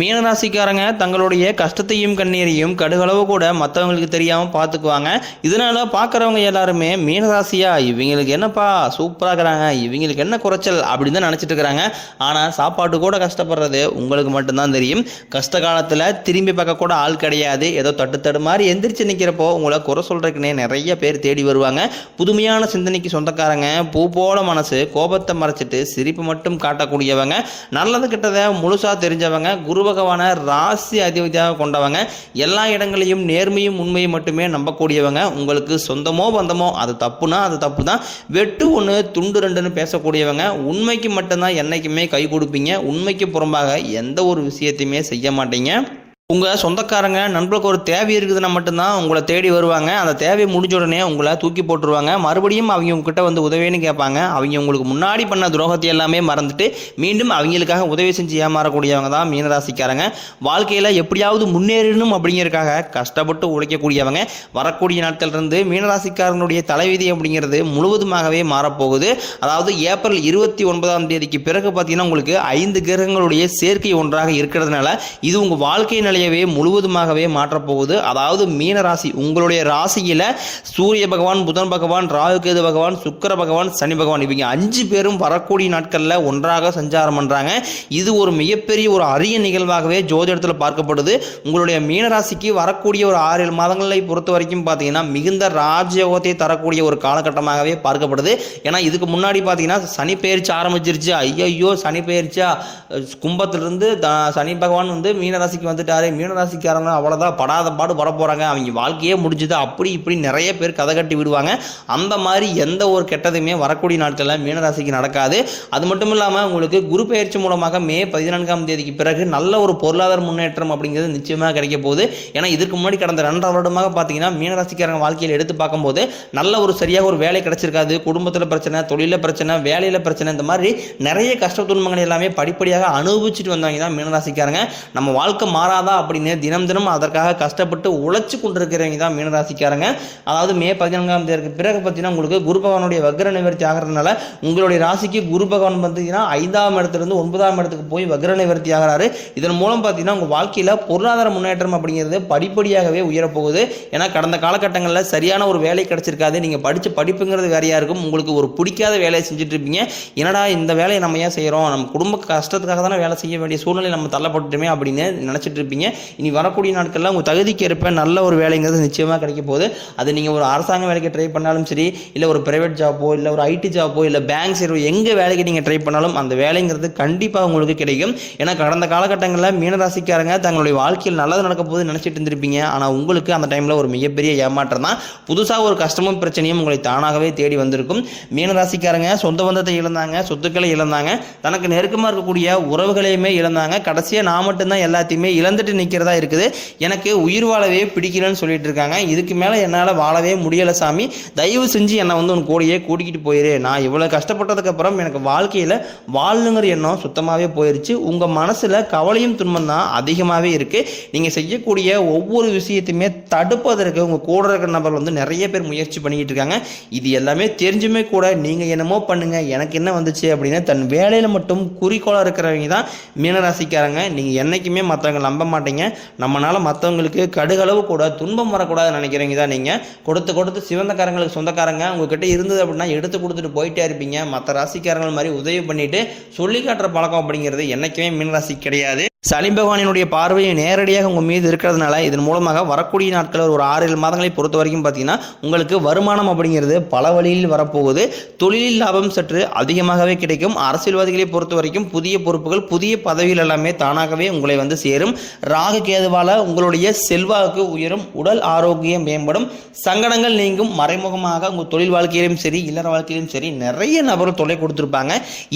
மீனராசிக்காரங்க தங்களுடைய கஷ்டத்தையும் கண்ணீரையும் கடுகளவு கூட மற்றவங்களுக்கு தெரியாமல் பார்த்துக்குவாங்க இதனால பார்க்குறவங்க எல்லாருமே மீனராசியா இவங்களுக்கு என்னப்பா சூப்பராக இருக்கிறாங்க இவங்களுக்கு என்ன குறைச்சல் அப்படின்னு தான் நினச்சிட்டு இருக்கிறாங்க. ஆனால் சாப்பாட்டு கூட கஷ்டப்படுறது உங்களுக்கு மட்டும்தான் தெரியும். கஷ்ட காலத்தில் திரும்பி பார்க்க கூட ஆள் கிடையாது. ஏதோ தட்டு தடு மாதிரி எந்திரிச்சு நிற்கிறப்போ உங்களை குறை சொல்கிறதுக்குன்னே நிறைய பேர் தேடி வருவாங்க. புதுமையான சிந்தனைக்கு சொந்தக்காரங்க பூ போல மனசு கோபத்தை மறைச்சிட்டு சிரிப்பு மட்டும் காட்டக்கூடியவங்க நல்லது கிட்டத முழுசாக தெரிஞ்சவங்க குரு பகவானை ராசி அதிபதியாக கொண்டவங்க எல்லா இடங்களையும் நேர்மையும் உண்மையும் மட்டுமே நம்பக்கூடியவங்க. உங்களுக்கு சொந்தமோ பந்தமோ அது தப்புனா அது தப்பு தான் வெட்டு ஒன்று துண்டு ரெண்டுன்னு பேசக்கூடியவங்க உண்மைக்கு மட்டும்தான் என்றைக்குமே கை கொடுப்பீங்க. உண்மைக்கு புறம்பாக எந்த ஒரு விஷயத்தையுமே செய்ய மாட்டீங்க. உங்கள் சொந்தக்காரங்க நண்பர்களுக்கு ஒரு தேவை இருக்குதுன்னா மட்டும்தான் உங்களை தேடி வருவாங்க. அந்த தேவை முடிஞ்ச உடனே உங்களை தூக்கி போட்டுருவாங்க. மறுபடியும் அவங்க உங்ககிட்ட வந்து உதவின்னு கேட்பாங்க. அவங்க உங்களுக்கு முன்னாடி பண்ண துரோகத்தை எல்லாமே மறந்துட்டு மீண்டும் அவங்களுக்காக உதவி செஞ்சு ஏமாறக்கூடியவங்க தான் மீனராசிக்காரங்க. வாழ்க்கையில் எப்படியாவது முன்னேறணும் அப்படிங்கிறதுக்காக கஷ்டப்பட்டு உழைக்கக்கூடியவங்க. வரக்கூடிய நாட்கள்லேருந்து மீனராசிக்காரனுடைய தலைவிதி அப்படிங்கிறது முழுவதுமாகவே மாறப்போகுது. அதாவது ஏப்ரல் இருபத்தி ஒன்பதாம் தேதிக்கு பிறகு பார்த்தீங்கன்னா உங்களுக்கு ஐந்து கிரகங்களுடைய சேர்க்கை ஒன்றாக இருக்கிறதுனால இது உங்கள் வாழ்க்கை நிலையவே முழுவதுமாகவே மாற்றப்போகுது. அதாவது மீன ராசி உங்களுடைய ராசியில் சூரிய பகவான் புதன் பகவான் ராகுகேது பகவான் சுக்கர பகவான் சனி பகவான் இவங்க அஞ்சு பேரும் வரக்கூடிய நாட்களில் ஒன்றாக சஞ்சாரம் பண்ணுறாங்க இது ஒரு மிகப்பெரிய ஒரு அரிய நிகழ்வாகவே ஜோதிடத்தில் பார்க்கப்படுது. உங்களுடைய மீன ராசிக்கு வரக்கூடிய ஒரு ஆறு ஏழு மாதங்களை பொறுத்த வரைக்கும் பார்த்தீங்கன்னா மிகுந்த ராஜயோகத்தை தரக்கூடிய ஒரு காலகட்டமாகவே பார்க்கப்படுது. ஏன்னா இதுக்கு முன்னாடி பார்த்தீங்கன்னா சனி பெயர்ச்சி ஆரம்பிச்சிருச்சு. ஐயோ சனி பெயர்ச்சியா கும்பத்திலிருந்து சனி பகவான் வந்து மீனராசிக்கு வந்துட்டார். மீனராசிக்காரங்க அவ்வளோதான் படாத பாடு பட போகிறாங்க அவங்க வாழ்க்கையே முடிஞ்சுது. அப்படி இப்படி நிறைய பேர் கதை கட்டி விடுவாங்க. அந்த மாதிரி எந்த ஒரு கெட்டதுமே வரக்கூடிய நாட்களில் மீனராசிக்கு நடக்காது. அது மட்டும் இல்லாமல் உங்களுக்கு குரு பயிற்சி மூலமாக மே பதினான்காம் தேதிக்கு பிறகு நல்ல ஒரு பொருளாதார முன்னேற்றம் அப்படிங்கிறது நிச்சயமாக கிடைக்க போகுது. ஏன்னா இதுக்கு முன்னாடி கடந்த ரெண்டரை வருடமாக பார்த்தீங்கன்னா மீனராசிக்காரங்க வாழ்க்கையில் எடுத்து பார்க்கும்போது நல்ல ஒரு சரியாக ஒரு வேலை கிடைச்சிருக்காது. குடும்பத்தில் பிரச்சனை தொழிலில் பிரச்சனை வேலையில் பிரச்சனை இந்த மாதிரி நிறைய கஷ்ட துன்பங்கள் எல்லாமே படிப்படியாக அனுபவிச்சுட்டு வந்தவங்க தான் மீனராசிக்காரங்க. நம்ம வாழ்க்கை மாறாதா அப்படின்னு தினம் தினம் அதற்காக கஷ்டப்பட்டு உழைச்சி கொண்டிருக்கிறவங்க தான் மீனராசிக்காரங்க. அதாவது மே பதினான்காம் தேதிக்கு பிறகு பார்த்தீங்கன்னா உங்களுக்கு குரு பகவானுடைய வக்ர நிவர்த்தி ஆகிறதுனால உங்களுடைய ராசிக்கு குரு பகவான் பார்த்தீங்கன்னா ஐந்தாம் இடத்துலேருந்து ஒன்பதாம் இடத்துக்கு போய் வக்ர நிவர்த்தி ஆகிறாரு. இதன் மூலம் பார்த்தீங்கன்னா உங்கள் வாழ்க்கையில் பொருளாதார முன்னேற்றம் அப்படிங்கிறது படிப்படியாகவே உயரப்போகுது. ஏன்னா கடந்த காலகட்டங்களில் சரியான ஒரு வேலை கிடைச்சிருக்காது. நீங்கள் படித்த படிப்புங்கிறது வேறையாக இருக்கும். உங்களுக்கு ஒரு பிடிக்காத வேலையை செஞ்சுட்டு இருப்பீங்க. என்னடா இந்த வேலையை நம்ம ஏன் செய்கிறோம் நம்ம குடும்ப கஷ்டத்துக்காக தானே வேலை செய்ய வேண்டிய சூழ்நிலை நம்ம தள்ளப்பட்டுமே அப்படின்னு நினச்சிட்டு இருப்பீங்க. இனி வரக்கூடிய நாட்களில் உங்கள் தகுதிக்கு ஏற்ப நல்ல ஒரு வேலைங்கிறது நிச்சயமாக கிடைக்க போகுது. அது நீங்கள் ஒரு அரசாங்க வேலைக்கு ட்ரை பண்ணாலும் சரி இல்லை ஒரு ப்ரைவேட் ஜாப்போ இல்லை ஒரு ஐடி ஜாப்போ இல்லை பேங்க் சர்வோ எங்கே வேலைக்கு நீங்கள் ட்ரை பண்ணாலும் அந்த வேலைங்கிறது கண்டிப்பாக உங்களுக்கு கிடைக்கும். ஏன்னா கடந்த காலகட்டங்களில் மீனராசிக்காரங்க தங்களுடைய வாழ்க்கையில் நல்லது நடக்க போது நினச்சிட்டு இருந்திருப்பீங்க. ஆனால் உங்களுக்கு அந்த டைமில் ஒரு மிகப்பெரிய ஏமாற்றம் தான். புதுசாக ஒரு கஷ்டமும் பிரச்சனையும் உங்களை தானாகவே தேடி வந்திருக்கும். மீனராசிக்காரங்க சொந்த பந்தத்தை இழந்தாங்க சொத்துக்களை இழந்தாங்க. தனக்கு நெருக்கமாக இருக்கக்கூடிய உறவுகளையுமே இழந்தாங்க. கடைசியாக நான் மட்டும்தான் எல்லாத்தையுமே இழந்துட்டு நிற்கிறதா இருக்குது. எனக்கு உயிர் வாழவே பிடிக்கலன்னு சொல்லிட்டு இருக்காங்க. இதுக்கு மேலே என்னால் வாழவே முடியலை சாமி. தயவு செஞ்சு என்னை வந்து உன் கூடயே கூட்டிக்கிட்டு போயிரு. நான் இவ்வளோ கஷ்டப்பட்டதுக்கப்புறம் எனக்கு வாழ்க்கையில் வாழணுங்கிற எண்ணம் சுத்தமாகவே போயிருச்சு. உங்கள் மனசில் கவலையும் துன்பம் தான் அதிகமாகவே இருக்குது நீங்கள் செய்யக்கூடிய ஒவ்வொரு விஷயத்தையுமே தடுப்பதற்கு உங்கள் கூட இருக்கிற நபர் வந்து நிறைய பேர் முயற்சி பண்ணிக்கிட்டு இருக்காங்க. இது எல்லாமே தெரிஞ்சுமே கூட நீங்கள் என்னமோ பண்ணுங்கள் எனக்கு என்ன வந்துச்சு அப்படின்னு தன் வேலையில் மட்டும் குறிக்கோளாக இருக்கிறவங்க தான் மீனராசிக்காரங்க. நீங்கள் என்றைக்குமே மற்றவங்க நம்ப மாட்டீங்க. நம்மளால் மற்றவங்களுக்கு கடுகளவு கூட துன்பம் வரக்கூடாதுன்னு நினைக்கிறீங்க தான் நீங்கள் கொடுத்து கொடுத்து சிவந்தக்காரங்களுக்கு சொந்தக்காரங்க உங்ககிட்ட இருந்தது அப்படின்னா எடுத்து கொடுத்துட்டு போயிட்டே இருப்பீங்க. மற்ற ராசிக்காரங்கள் மாதிரி உதவி பண்ணிட்டு சொல்லி காட்டுற பழக்கம் அப்படிங்கிறது என்றைக்குமே மீனராசி கிடையாது. சனி பகவானினுடைய பார்வையை நேரடியாக உங்கள் மீது இருக்கிறதுனால இதன் மூலமாக வரக்கூடிய நாட்கள் ஒரு ஆறு ஏழு மாதங்களை பொறுத்த வரைக்கும் பார்த்தீங்கன்னா உங்களுக்கு வருமானம் அப்படிங்கிறது பல வழியில் வரப்போகுது. தொழிலில் லாபம் சற்று அதிகமாகவே கிடைக்கும். அரசியல்வாதிகளை பொறுத்த வரைக்கும் புதிய பொறுப்புகள் புதிய பதவிகள் எல்லாமே தானாகவே உங்களை வந்து சேரும். ராகு கேதுவால உங்களுடைய செல்வாக்கு உயரும். உடல் ஆரோக்கியம் மேம்படும். சங்கடங்கள் நீங்கும். மறைமுகமாக உங்கள் தொழில் வாழ்க்கையிலும் சரி இல்லற வாழ்க்கையிலும் சரி நிறைய நபர்கள் தொலை கொடுத்துருப்பாங்க.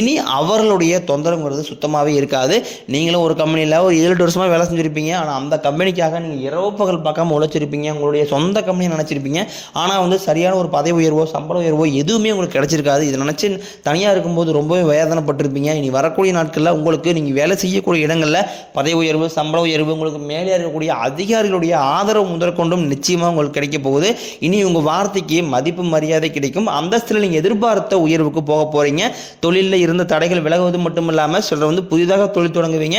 இனி அவர்களுடைய தொந்தரவுங்கிறது சுத்தமாகவே இருக்காது. நீங்களும் ஒரு கம்பெனியில் ஒரு ஏழு எட்டு வருஷமாக வேலை செஞ்சுருப்பீங்க. ஆனால் அந்த கம்பெனிக்காக நீங்கள் இரவு பகல் பார்க்காம உழைச்சிருப்பீங்க. உங்களுடைய சொந்த கம்பெனி நினச்சிருப்பீங்க. ஆனால் வந்து சரியான ஒரு பதவி உயர்வோ சம்பள உயர்வோ எதுவுமே உங்களுக்கு கிடைச்சிருக்காது. இதை நினச்சி தனியாக இருக்கும்போது ரொம்பவே வேதனைப்பட்டிருப்பீங்க. இனி வரக்கூடிய நாட்களில் உங்களுக்கு நீங்கள் வேலை செய்யக்கூடிய இடங்களில் பதவி உயர்வு சம்பள உயர்வு உயர்வு உங்களுக்கு மேலே இருக்கக்கூடிய அதிகாரிகளுடைய ஆதரவு முதற்கொண்டும் நிச்சயமாக உங்களுக்கு கிடைக்க போகுது. இனி உங்கள் வார்த்தைக்கு மதிப்பு மரியாதை கிடைக்கும். அந்தஸ்தில் நீங்கள் எதிர்பார்த்த உயர்வுக்கு போக போகிறீங்க தொழிலில் இருந்த தடைகள் விலகுவது மட்டும் இல்லாமல் சிலர் வந்து புதிதாக தொழில் தொடங்குவீங்க.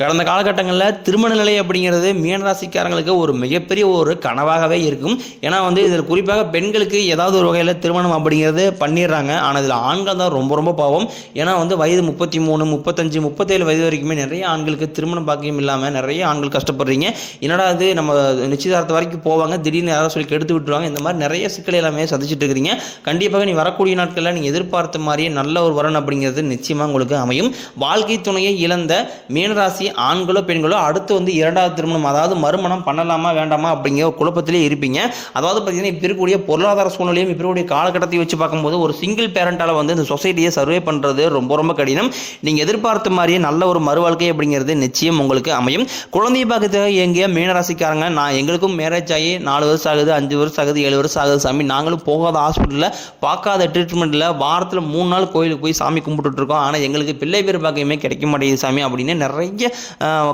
கடந்த காலகட்டங்களில் திருமண நிலை அப்படிங்கிறது மீனராசிக்காரங்களுக்கு ஒரு மிகப்பெரிய ஒரு கனவாகவே இருக்கும். ஏன்னா வந்து இதில் குறிப்பாக பெண்களுக்கு ஏதாவது ஒரு வகையில் திருமணம் அப்படிங்கிறது பண்ணிடுறாங்க. ஆனால் இதில் ஆண்கள் தான் ரொம்ப ரொம்ப பாவம். ஏன்னா வந்து வயது முப்பத்தி மூணு முப்பத்தஞ்சு முப்பத்தேழு வயது வரைக்குமே நிறைய ஆண்களுக்கு திருமணம் பாக்கியம் இல்லாமல் நிறைய ஆண்கள் கஷ்டப்படுறீங்க. என்னடா அது நம்ம நிச்சயதார்த்த வரைக்கும் போவாங்க திடீர்னு யாராவது சொல்லி கெடுத்து விட்டுருவாங்க. இந்த மாதிரி நிறைய சிக்கல் எல்லாமே சந்திச்சுட்டு இருக்கிறீங்க. கண்டிப்பாக நீ வரக்கூடிய நாட்களில் நீங்கள் எதிர்பார்த்த மாதிரியே நல்ல ஒரு வரன் அப்படிங்கிறது நிச்சயமாக உங்களுக்கு அமையும். வாழ்க்கை துணையை இழந்த மீனராசி ஆண்களோ பெண்களோ அடுத்து வந்து இரண்டாவது திருமணம் அதாவது மறுமணம் பண்ணலாமா வேண்டாமா அப்படிங்கிற குழப்பத்திலே இருப்பீங்க. அதாவது பார்த்தீங்கன்னா இப்போ இருக்கக்கூடிய பொருளாதார சூழ்நிலையும் இப்போ இருக்கக்கூடிய காலகட்டத்தை வச்சு பார்க்கும்போது ஒரு சிங்கிள் பேரண்டால் வந்து இந்த சொசைட்டியை சர்வே பண்ணுறது ரொம்ப ரொம்ப கடினம். நீங்கள் எதிர்பார்த்த மாதிரியே நல்ல ஒரு மறுவாழ்க்கை அப்படிங்கிறது நிச்சயம் உங்களுக்கு அமையும். குழந்தை பாக்கத்துக்காக எங்கேயோ மீனராசிக்காரங்க நான் எங்களுக்கும் மேரேஜ் ஆகி நாலு வருஷம் ஆகுது அஞ்சு வருஷம் ஆகுது ஏழு வருஷம் ஆகுது சாமி. நாங்களும் போகாத ஹாஸ்பிட்டலில் பார்க்காத ட்ரீட்மெண்ட்டில் வாரத்தில் மூணு நாள் கோயிலுக்கு போய் சாமி கும்பிட்டுட்டு இருக்கோம். ஆனால் எங்களுக்கு பிள்ளை பேர் பாக்கியமே கிடைக்க மாட்டேங்குது சாமி அப்படின்னு நிறைய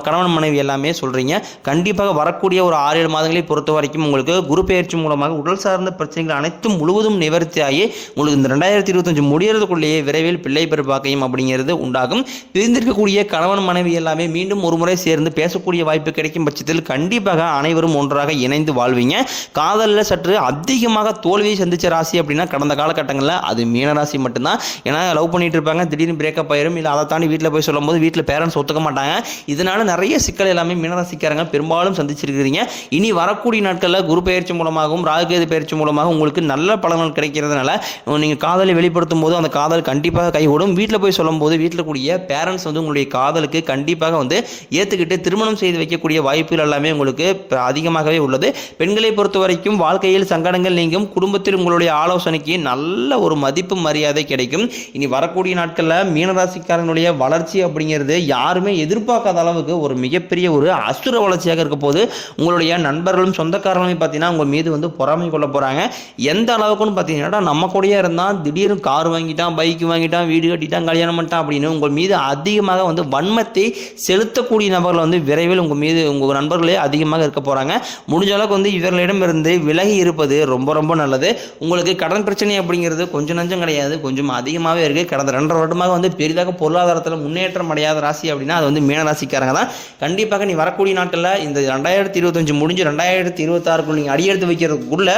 கணவன் மனைவி எல்லாமே சொல்கிறீங்க கண்டிப்பாக வரக்கூடிய ஒரு ஆறு ஏழு மாதங்களை பொறுத்த வரைக்கும் உங்களுக்கு குரு பயிற்சி மூலமாக உடல் சார்ந்த பிரச்சனைகள் அனைத்தும் முழுவதும் நிவர்த்தி ஆகி உங்களுக்கு இந்த ரெண்டாயிரத்தி இருபத்தஞ்சு முடியறதுக்குள்ளேயே விரைவில் பிள்ளை பெருபாக்கையும் அப்படிங்கிறது உண்டாகும். பிரிந்திருக்கக்கூடிய கணவன் மனைவி எல்லாமே மீண்டும் ஒரு முறை சேர்ந்து பேசக்கூடிய வாய்ப்பு கிடைக்கும் பட்சத்தில் கண்டிப்பாக அனைவரும் ஒன்றாக இணைந்து வாழ்வீங்க. காதலில் சற்று அதிகமாக தோல்வியை சந்திச்ச ராசி அப்படின்னா கடந்த காலகட்டங்களில் அது மீனராசி மட்டும்தான். ஏன்னா லவ் பண்ணிட்டு இருப்பாங்க திடீர்னு பிரேக்கப் ஆயிரும். இல்லை அதை தாண்டி வீட்டில் போய் சொல்லும்போது வீட்டில் பேரண்ட்ஸ் ஒத்துக்க மாட்டாங்க. இதனால நிறைய சிக்கல் எல்லாமே மீனராசிக்காரங்க பெரும்பாலும் சந்திச்சிருக்கிறீங்க. இனி வரக்கூடிய நாட்களில் குரு பயிற்சி மூலமாகவும் ராகுகேது பயிற்சி மூலமாக உங்களுக்கு நல்ல பலன்கள் கிடைக்கிறதுனால நீங்கள் காதலை வெளிப்படுத்தும் போது அந்த காதல் கண்டிப்பாக கைகூடும். வீட்டில் போய் சொல்லும்போது வீட்டில் கூடிய பேரண்ட்ஸ் வந்து உங்களுடைய காதலுக்கு கண்டிப்பாக வந்து ஏற்றுக்கிட்டு திருமணம் செய்து வைக்கக்கூடிய வாய்ப்புகள் எல்லாமே உங்களுக்கு அதிகமாகவே உள்ளது. பெண்களை பொறுத்த வரைக்கும் வாழ்க்கையில் சங்கடங்கள் நீங்கும். குடும்பத்தில் உங்களுடைய ஆலோசனைக்கு நல்ல ஒரு மதிப்பு மரியாதை கிடைக்கும். இனி வரக்கூடிய நாட்களில் மீனராசிக்காரனுடைய வளர்ச்சி அப்படிங்கிறது யாருமே எதிர்பார்க்காத அளவுக்கு ஒரு மிகப்பெரிய ஒரு அசுர வளர்ச்சியாக இருக்க போது உங்களுடைய நண்பர்களும் சொந்தக்காரர்களும் பார்த்தீங்கன்னா உங்கள் மீது வந்து பொறாமை கொள்ள போகிறாங்க எந்த அளவுக்குன்னு பார்த்தீங்கன்னா நம்ம கூடயே இருந்தால் திடீர்னு கார் வாங்கிட்டான் பைக் வாங்கிட்டான் வீடு கட்டிட்டான் கல்யாணம் பண்ணிட்டான் அப்படின்னு உங்கள் மீது அதிகமாக வந்து வன்மத்தை செலுத்தக்கூடிய நபர்கள் வந்து விரைவில் உங்கள் மீது உங்கள் நண்பர்களே அதிகமாக இருக்க போகிறாங்க முடிஞ்ச அளவுக்கு வந்து இவர்களிடமிருந்து விலகி இருப்பது ரொம்ப ரொம்ப நல்லது. உங்களுக்கு கடன் பிரச்சனை அப்படிங்கிறது கொஞ்சம் நஞ்சம் கிடையாது. கொஞ்சம் அதிகமாகவே இருக்குது கடந்த ரெண்டரை வருடமாக வந்து பெரிதாக பொருளாதாரத்தில் முன்னேற்றம் அடையாத ராசி அப்படின்னா அது வந்து ராசிக்காரங்க தான். கண்டிப்பாக நீ வரக்கூடிய நாட்களில் இந்த ரெண்டாயிரத்தி இருபத்தஞ்சு முடிஞ்சு ரெண்டாயிரத்தி இருபத்தாறுக்குள் நீங்கள் அடியெடுத்து வைக்கிறதுக்குள்ள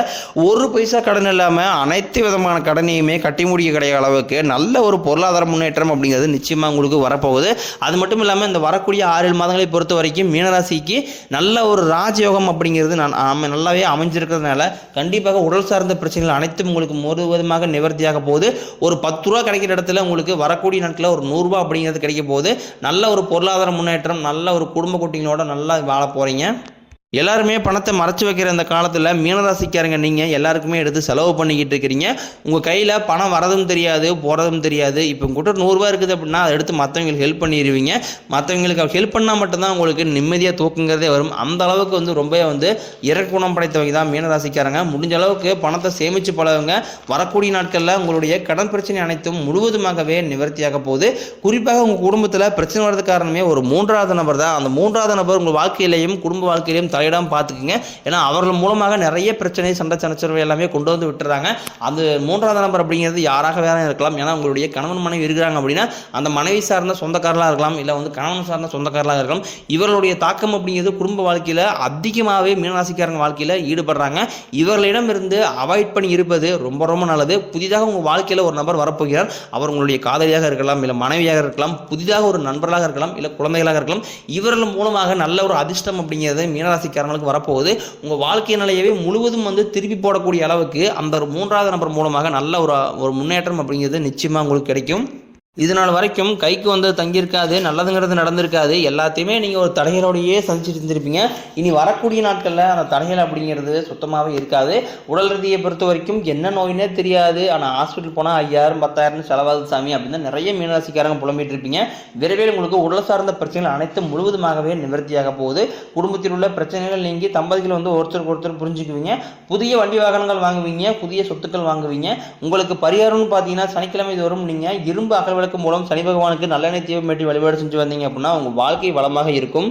ஒரு பைசா கடன் இல்லாமல் அனைத்து விதமான கடனையுமே கட்டி முடிய கிடைக்கிற அளவுக்கு நல்ல ஒரு பொருளாதார முன்னேற்றம் அப்படிங்கிறது நிச்சயமாக உங்களுக்கு வரப்போகுது. அது மட்டும் இல்லாமல் இந்த வரக்கூடிய ஆறு மாதங்களை பொறுத்த வரைக்கும் மீனராசிக்கு நல்ல ஒரு ராஜயோகம் அப்படிங்கிறது நான் நல்லாவே அமைஞ்சிருக்கிறதுனால கண்டிப்பாக உடல் சார்ந்த பிரச்சனைகள் அனைத்தும் உங்களுக்கு முழுவதுமாக நிவர்த்தியாக போகுது. ஒரு பத்து ரூபா கிடைக்கிற இடத்துல உங்களுக்கு வரக்கூடிய நாட்களில் ஒரு நூறுரூவா அப்படிங்கிறது கிடைக்க போகுது. நல்ல ஒரு பொருளாதார முன்னேற்றம் நல்ல ஒரு குடும்ப குட்டிங்களோட நல்லா வாழ போகிறீங்க எல்லாருமே பணத்தை மறைச்சு வைக்கிற இந்த காலத்தில் மீனராசிக்காரங்க நீங்கள் எல்லாருக்குமே எடுத்து செலவு பண்ணிக்கிட்டு இருக்கிறீங்க. உங்கள் கையில் பணம் வரதும் தெரியாது போகிறதும் தெரியாது. இப்போ உங்கள்கிட்ட நூறுரூவா இருக்குது அப்படின்னா அதை எடுத்து மற்றவங்களுக்கு ஹெல்ப் பண்ணிடுவீங்க மற்றவங்களுக்கு ஹெல்ப் பண்ணால் மட்டும்தான் உங்களுக்கு நிம்மதியாக தூக்குங்கிறதே வரும். அந்த அளவுக்கு வந்து ரொம்ப வந்து இறக்குணம் படைத்தவங்க தான் மீனராசிக்காரங்க. முடிஞ்ச அளவுக்கு பணத்தை சேமித்து பழகுங்க. வரக்கூடிய நாட்களில் உங்களுடைய கடன் பிரச்சனை அனைத்தும் முழுவதுமாகவே நிவர்த்தியாக போகுது. குறிப்பாக உங்கள் குடும்பத்தில் பிரச்சனை வர்றதுக்கு காரணமே ஒரு மூன்றாவது நபர் தான். அந்த மூன்றாவது நபர் உங்கள் வாழ்க்கையிலையும் குடும்ப வாழ்க்கையிலையும் தலையிடாமல் பார்த்துக்குங்க. ஏன்னா அவர்கள் மூலமாக நிறைய பிரச்சனை சண்டை சனச்சரவை எல்லாமே கொண்டு வந்து விட்டுறாங்க. அந்த மூன்றாவது நபர் அப்படிங்கிறது யாராக வேற இருக்கலாம். ஏன்னா உங்களுடைய கணவன் மனைவி இருக்கிறாங்க அப்படின்னா அந்த மனைவி சார்ந்த சொந்தக்காரலாக இருக்கலாம் இல்லை வந்து கணவன் சார்ந்த சொந்தக்காரலாக இருக்கலாம். இவர்களுடைய தாக்கம் அப்படிங்கிறது குடும்ப வாழ்க்கையில் அதிகமாகவே மீனராசிக்காரங்க வாழ்க்கையில் ஈடுபடுறாங்க. இவர்களிடம் இருந்து அவாய்ட் பண்ணி இருப்பது ரொம்ப ரொம்ப நல்லது. புதிதாக உங்கள் வாழ்க்கையில் ஒரு நபர் வரப்போகிறார். அவர் உங்களுடைய காதலியாக இருக்கலாம் இல்லை மனைவியாக இருக்கலாம் புதிதாக ஒரு நண்பர்களாக இருக்கலாம் இல்லை குழந்தைகளாக இருக்கலாம். இவர்கள் மூலமாக நல்ல ஒரு அதிர்ஷ்டம் அப்படிங்கிறது ராசிக்காரங்களுக்கு வரப்போகுது. உங்கள் வாழ்க்கை நிலையவே முழுவதும் வந்து திருப்பி போடக்கூடிய அளவுக்கு அந்த ஒரு மூன்றாவது நபர் மூலமாக நல்ல ஒரு ஒரு முன்னேற்றம் அப்படிங்கிறது நிச்சயமாக உங்களுக்கு கிடைக்கும். இது நாள் வரைக்கும் கைக்கு வந்து தங்கியிருக்காது நல்லதுங்கிறது நடந்திருக்காது. எல்லாத்தையுமே நீங்கள் ஒரு தடைகளோடையே சந்திச்சுட்டு இருந்திருப்பீங்க. இனி வரக்கூடிய நாட்களில் அந்த தடைகள் அப்படிங்கிறது சுத்தமாகவே இருக்காது. உடல் ரீதியை பொறுத்த வரைக்கும் என்ன நோயினே தெரியாது. ஆனால் ஹாஸ்பிட்டல் போனால் ஐயாயிரம் பத்தாயிரம் செலவாகுது சாமி அப்படின்னு நிறைய மீனராசிக்காரங்க புலம்பிட்டு இருப்பீங்க. விரைவில் உங்களுக்கு உடல் சார்ந்த பிரச்சனைகள் அனைத்தும் முழுவதுமாகவே நிவர்த்தியாக போகுது. குடும்பத்தில் உள்ள பிரச்சனைகள் நீங்கி தம்பதிகள் வந்து ஒருத்தருக்கு ஒருத்தர் புரிஞ்சுக்குவீங்க. புதிய வண்டி வாகனங்கள் வாங்குவீங்க. புதிய சொத்துக்கள் வாங்குவீங்க. உங்களுக்கு பரிகாரம்னு பார்த்தீங்கன்னா சனிக்கிழமை தோறும் நீங்கள் இரும்பு அகல் விளக்கு மூலம் சனி பகவானுக்கு நல்லெண்ணெய் தீபம் ஏற்றி வழிபாடு செஞ்சு வந்தீங்க அப்படின்னா உங்கள் வாழ்க்கை வளமாக இருக்கும்.